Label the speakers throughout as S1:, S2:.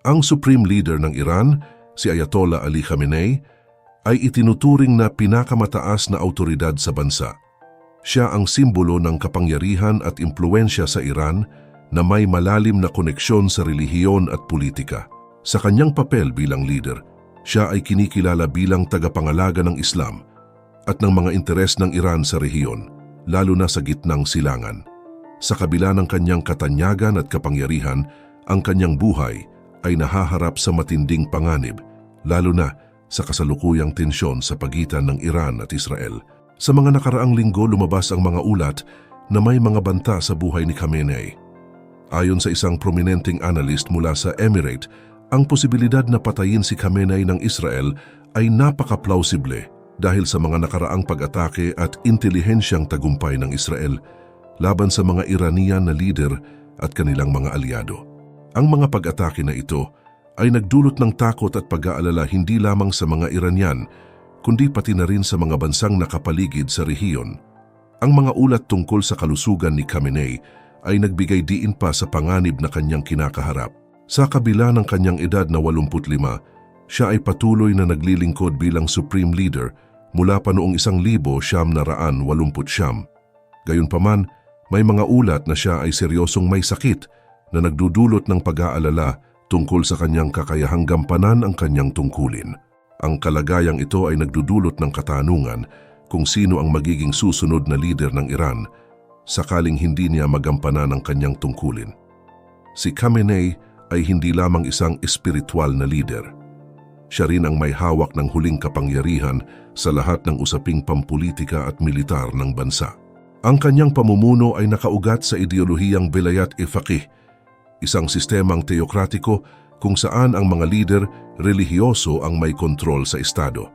S1: Ang supreme leader ng Iran, si Ayatollah Ali Khamenei, ay itinuturing na pinakamataas na autoridad sa bansa. Siya ang simbolo ng kapangyarihan at impluensya sa Iran na may malalim na koneksyon sa relihiyon at politika. Sa kanyang papel bilang leader, siya ay kinikilala bilang tagapangalaga ng Islam at ng mga interes ng Iran sa rehiyon, lalo na sa gitnang silangan. Sa kabila ng kanyang katanyagan at kapangyarihan, ang kanyang buhay ay nahaharap sa matinding panganib, lalo na sa kasalukuyang tensyon sa pagitan ng Iran at Israel. Sa mga nakaraang linggo lumabas ang mga ulat na may mga banta sa buhay ni Khamenei. Ayon sa isang prominenteng analyst mula sa Emirate, ang posibilidad na patayin si Khamenei ng Israel ay napaka-plausible dahil sa mga nakaraang pag-atake at intelihensyang tagumpay ng Israel laban sa mga Iranian na leader at kanilang mga aliado. Ang mga pag-atake na ito ay nagdulot ng takot at pag-aalala hindi lamang sa mga Iranian, kundi pati na rin sa mga bansang nakapaligid sa rehiyon. Ang mga ulat tungkol sa kalusugan ni Khamenei ay nagbigay diin pa sa panganib na kanyang kinakaharap. Sa kabila ng kanyang edad na 85, siya ay patuloy na naglilingkod bilang supreme leader mula pa noong isang libo siyam na raan walumput siyam. Gayunpaman, may mga ulat na siya ay seryosong may sakit na nagdudulot ng pag-aalala tungkol sa kanyang kakayahang gampanan ang kanyang tungkulin. Ang kalagayang ito ay nagdudulot ng katanungan kung sino ang magiging susunod na leader ng Iran sakaling hindi niya magampanan ang kanyang tungkulin. Si Khamenei ay hindi lamang isang espiritual na leader. Siya rin ang may hawak ng huling kapangyarihan sa lahat ng usaping pampolitika at militar ng bansa. Ang kanyang pamumuno ay nakaugat sa ideolohiyang Belayat e Faqih isang sistemang teokratiko kung saan ang mga lider relihiyoso ang may kontrol sa Estado.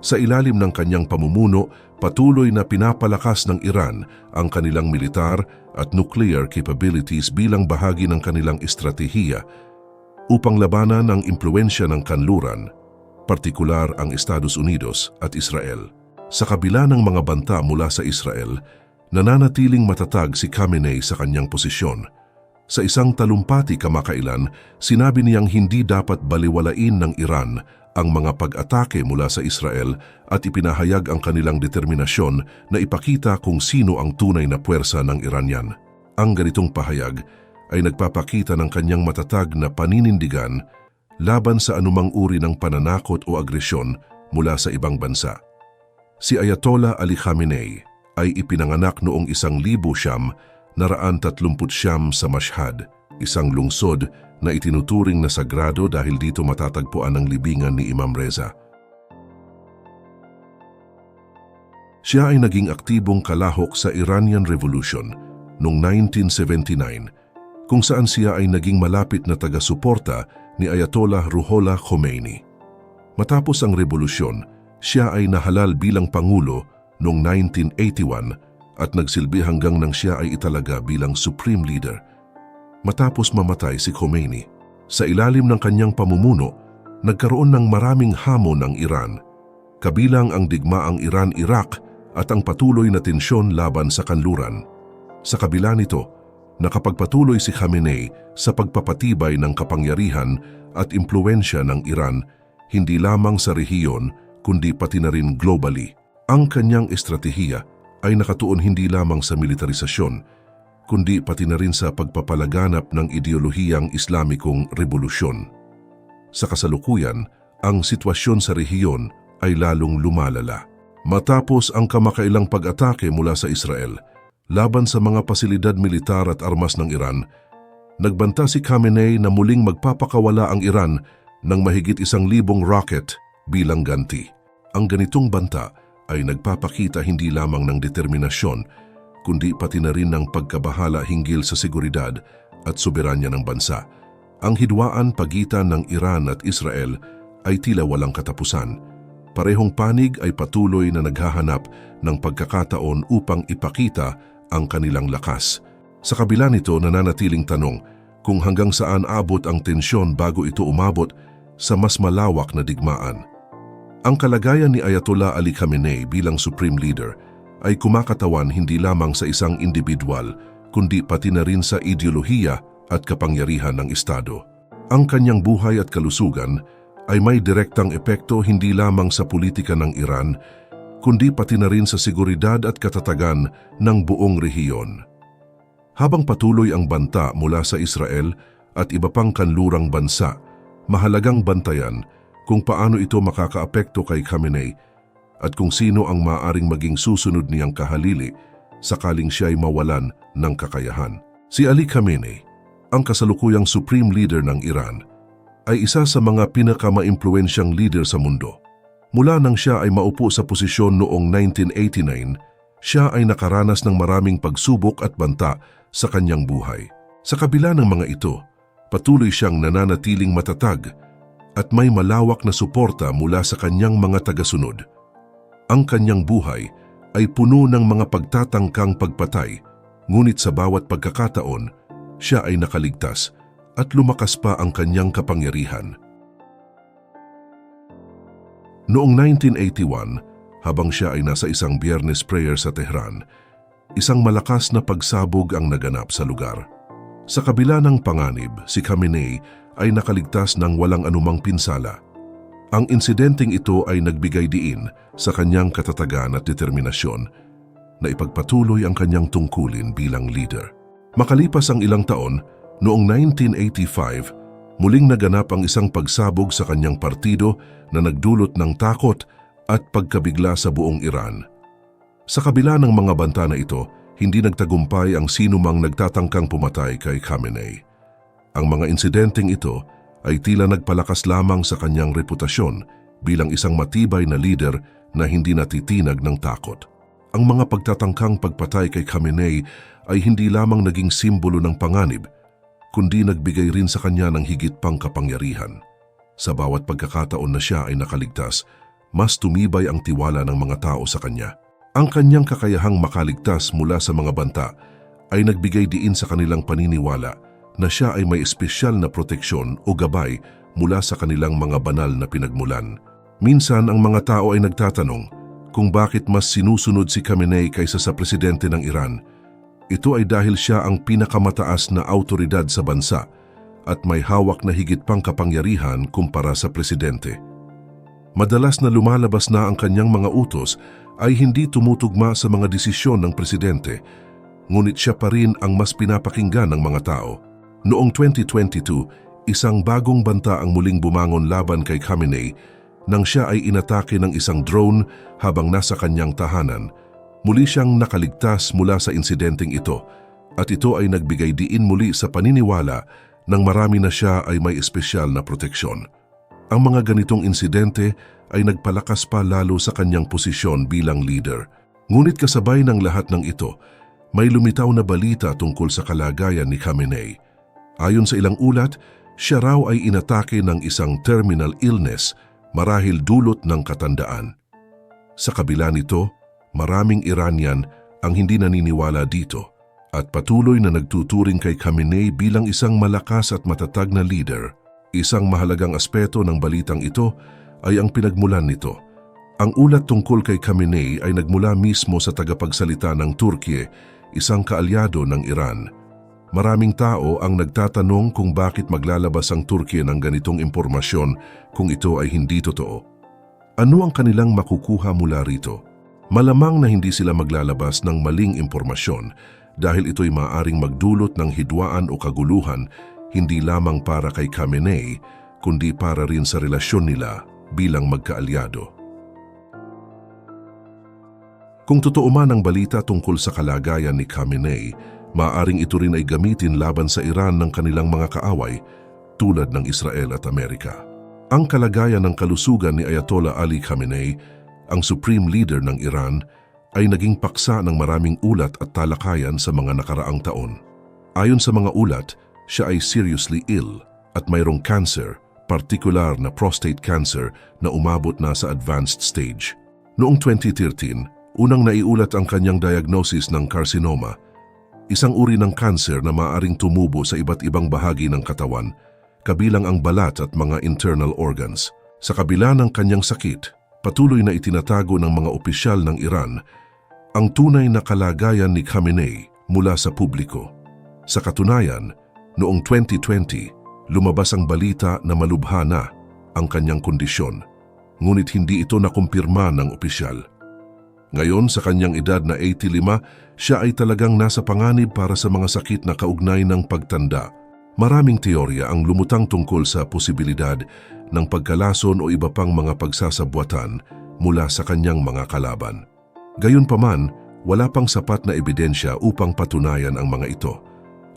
S1: Sa ilalim ng kanyang pamumuno, patuloy na pinapalakas ng Iran ang kanilang militar at nuclear capabilities bilang bahagi ng kanilang estratehiya upang labanan ang impluensya ng kanluran, partikular ang Estados Unidos at Israel. Sa kabila ng mga banta mula sa Israel, nananatiling matatag si Khamenei sa kanyang posisyon – sa isang talumpati kamakailan, sinabi niyang hindi dapat baliwalain ng Iran ang mga pag-atake mula sa Israel at ipinahayag ang kanilang determinasyon na ipakita kung sino ang tunay na puwersa ng Iranian. Ang ganitong pahayag ay nagpapakita ng kanyang matatag na paninindigan laban sa anumang uri ng pananakot o agresyon mula sa ibang bansa. Si Ayatollah Ali Khamenei ay ipinanganak noong isang libo siyam naraan tatlumput siyam sa Mashhad, isang lungsod na itinuturing na sagrado dahil dito matatagpuan ang libingan ni Imam Reza. Siya ay naging aktibong kalahok sa Iranian Revolution noong 1979 kung saan siya ay naging malapit na taga-suporta ni Ayatollah Ruhollah Khomeini. Matapos ang revolusyon, siya ay nahalal bilang Pangulo noong 1981 at nagsilbi hanggang nang siya ay italaga bilang supreme leader. Matapos mamatay si Khomeini, sa ilalim ng kanyang pamumuno, nagkaroon ng maraming hamon ng Iran, kabilang ang digmaang Iran-Iraq at ang patuloy na tensyon laban sa kanluran. Sa kabila nito, nakapagpatuloy si Khamenei sa pagpapatibay ng kapangyarihan at impluensya ng Iran hindi lamang sa rehiyon kundi pati na rin globally. Ang kanyang estratehiya ay nakatuon hindi lamang sa militarisasyon, kundi pati na rin sa pagpapalaganap ng ideolohiyang Islamikong revolusyon. Sa kasalukuyan, ang sitwasyon sa rehiyon ay lalong lumalala. Matapos ang kamakailang pag-atake mula sa Israel laban sa mga pasilidad militar at armas ng Iran, nagbanta si Khamenei na muling magpapakawala ang Iran ng mahigit isang libong rocket bilang ganti. Ang ganitong banta ay nagpapakita hindi lamang ng determinasyon, kundi pati na rin ng pagkabahala hinggil sa seguridad at soberanya ng bansa. Ang hidwaan pagitan ng Iran at Israel ay tila walang katapusan. Parehong panig ay patuloy na naghahanap ng pagkakataon upang ipakita ang kanilang lakas. Sa kabila nito nananatiling tanong kung hanggang saan abot ang tensyon bago ito umabot sa mas malawak na digmaan. Ang kalagayan ni Ayatollah Ali Khamenei bilang Supreme Leader ay kumakatawan hindi lamang sa isang individual, kundi pati na rin sa ideolohiya at kapangyarihan ng Estado. Ang kanyang buhay at kalusugan ay may direktang epekto hindi lamang sa politika ng Iran, kundi pati na rin sa seguridad at katatagan ng buong rehiyon. Habang patuloy ang banta mula sa Israel at iba pang kanlurang bansa, mahalagang bantayan kung paano ito makakaapekto kay Khamenei at kung sino ang maaring maging susunod niyang kahalili sakaling siya ay mawalan ng kakayahan. Si Ali Khamenei, ang kasalukuyang supreme leader ng Iran, ay isa sa mga pinakamaimpluensyang leader sa mundo. Mula nang siya ay maupo sa posisyon noong 1989, siya ay nakaranas ng maraming pagsubok at banta sa kanyang buhay. Sa kabila ng mga ito, patuloy siyang nananatiling matatag at may malawak na suporta mula sa kanyang mga tagasunod. Ang kanyang buhay ay puno ng mga pagtatangkang pagpatay, ngunit sa bawat pagkakataon, siya ay nakaligtas at lumakas pa ang kanyang kapangyarihan. Noong 1981, habang siya ay nasa isang biyernes prayer sa Tehran, isang malakas na pagsabog ang naganap sa lugar. Sa kabila ng panganib, si Khamenei ay nakaligtas ng walang anumang pinsala. Ang insidenteng ito ay nagbigay diin sa kanyang katatagan at determinasyon na ipagpatuloy ang kanyang tungkulin bilang leader. Makalipas ang ilang taon, noong 1985, muling naganap ang isang pagsabog sa kanyang partido na nagdulot ng takot at pagkabigla sa buong Iran. Sa kabila ng mga banta na ito, hindi nagtagumpay ang sinumang nagtatangkang pumatay kay Khamenei. Ang mga insidenteng ito ay tila nagpalakas lamang sa kanyang reputasyon bilang isang matibay na leader na hindi natitinag ng takot. Ang mga pagtatangkang pagpatay kay Khamenei ay hindi lamang naging simbolo ng panganib, kundi nagbigay rin sa kanya ng higit pang kapangyarihan. Sa bawat pagkakataon na siya ay nakaligtas, mas tumibay ang tiwala ng mga tao sa kanya. Ang kanyang kakayahang makaligtas mula sa mga banta ay nagbigay diin sa kanilang paniniwala na siya ay may espesyal na proteksyon o gabay mula sa kanilang mga banal na pinagmulan. Minsan ang mga tao ay nagtatanong kung bakit mas sinusunod si Khamenei kaysa sa presidente ng Iran. Ito ay dahil siya ang pinakamataas na autoridad sa bansa at may hawak na higit pang kapangyarihan kumpara sa presidente. Madalas na lumalabas na ang kanyang mga utos ay hindi tumutugma sa mga desisyon ng presidente, ngunit siya pa rin ang mas pinapakinggan ng mga tao. Noong 2022, isang bagong banta ang muling bumangon laban kay Khamenei nang siya ay inatake ng isang drone habang nasa kanyang tahanan. Muli siyang nakaligtas mula sa insidenteng ito at ito ay nagbigay diin muli sa paniniwala nang marami na siya ay may espesyal na proteksyon. Ang mga ganitong insidente ay nagpalakas pa lalo sa kanyang posisyon bilang leader. Ngunit kasabay ng lahat ng ito, may lumitaw na balita tungkol sa kalagayan ni Khamenei. Ayon sa ilang ulat, siya raw ay inatake ng isang terminal illness marahil dulot ng katandaan. Sa kabila nito, maraming Iranian ang hindi naniniwala dito at patuloy na nagtuturing kay Khamenei bilang isang malakas at matatag na leader. Isang mahalagang aspeto ng balitang ito ay ang pinagmulan nito. Ang ulat tungkol kay Khamenei ay nagmula mismo sa tagapagsalita ng Turkiye, isang kaalyado ng Iran. Maraming tao ang nagtatanong kung bakit maglalabas ang Turkiye ng ganitong impormasyon kung ito ay hindi totoo. Ano ang kanilang makukuha mula rito? Malamang na hindi sila maglalabas ng maling impormasyon dahil ito'y maaring magdulot ng hidwaan o kaguluhan hindi lamang para kay Khamenei, kundi para rin sa relasyon nila bilang magkaalyado. Kung totoo man ang balita tungkol sa kalagayan ni Khamenei, maaring ito rin ay gamitin laban sa Iran ng kanilang mga kaaway tulad ng Israel at Amerika. Ang kalagayan ng kalusugan ni Ayatollah Ali Khamenei, ang supreme leader ng Iran, ay naging paksa ng maraming ulat at talakayan sa mga nakaraang taon. Ayon sa mga ulat, siya ay seriously ill at mayroong cancer, partikular na prostate cancer na umabot na sa advanced stage. Noong 2013, unang naiulat ang kanyang diagnosis ng carcinoma, isang uri ng cancer na maaring tumubo sa iba't ibang bahagi ng katawan, kabilang ang balat at mga internal organs. Sa kabila ng kanyang sakit, patuloy na itinatago ng mga opisyal ng Iran ang tunay na kalagayan ni Khamenei mula sa publiko. Sa katunayan, noong 2020, lumabas ang balita na malubha na ang kanyang kondisyon, ngunit hindi ito nakumpirma ng opisyal. Ngayon, sa kanyang edad na 85, siya ay talagang nasa panganib para sa mga sakit na kaugnay ng pagtanda. Maraming teorya ang lumutang tungkol sa posibilidad ng pagkalason o iba pang mga pagsasabwatan mula sa kanyang mga kalaban. Gayunpaman, wala pang sapat na ebidensya upang patunayan ang mga ito.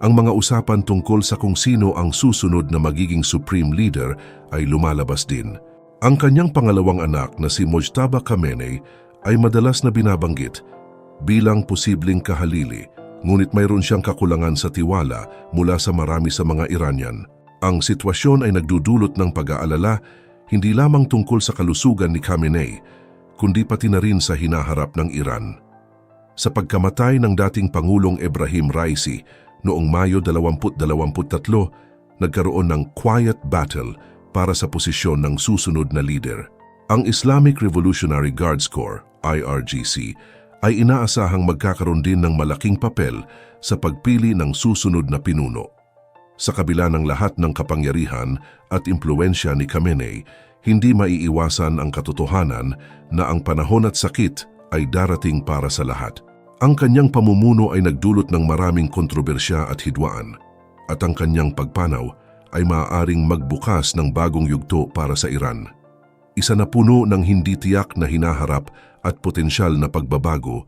S1: Ang mga usapan tungkol sa kung sino ang susunod na magiging supreme leader ay lumalabas din. Ang kanyang pangalawang anak na si Mojtaba Khamenei ay madalas na binabanggit bilang posibleng kahalili, ngunit mayroon siyang kakulangan sa tiwala mula sa marami sa mga Iranian. Ang sitwasyon ay nagdudulot ng pag-aalala hindi lamang tungkol sa kalusugan ni Khamenei, kundi pati na rin sa hinaharap ng Iran. Sa pagkamatay ng dating Pangulong Ibrahim Raisi noong Mayo 2023, nagkaroon ng quiet battle para sa posisyon ng susunod na leader. Ang Islamic Revolutionary Guards Corps, IRGC, ay inaasahang magkakaroon din ng malaking papel sa pagpili ng susunod na pinuno. Sa kabila ng lahat ng kapangyarihan at impluensya ni Khamenei, hindi maiiwasan ang katotohanan na ang panahon at sakit ay darating para sa lahat. Ang kanyang pamumuno ay nagdulot ng maraming kontrobersya at hidwaan, at ang kanyang pagpanaw ay maaaring magbukas ng bagong yugto para sa Iran. Isa na puno ng hindi tiyak na hinaharap at potensyal na pagbabago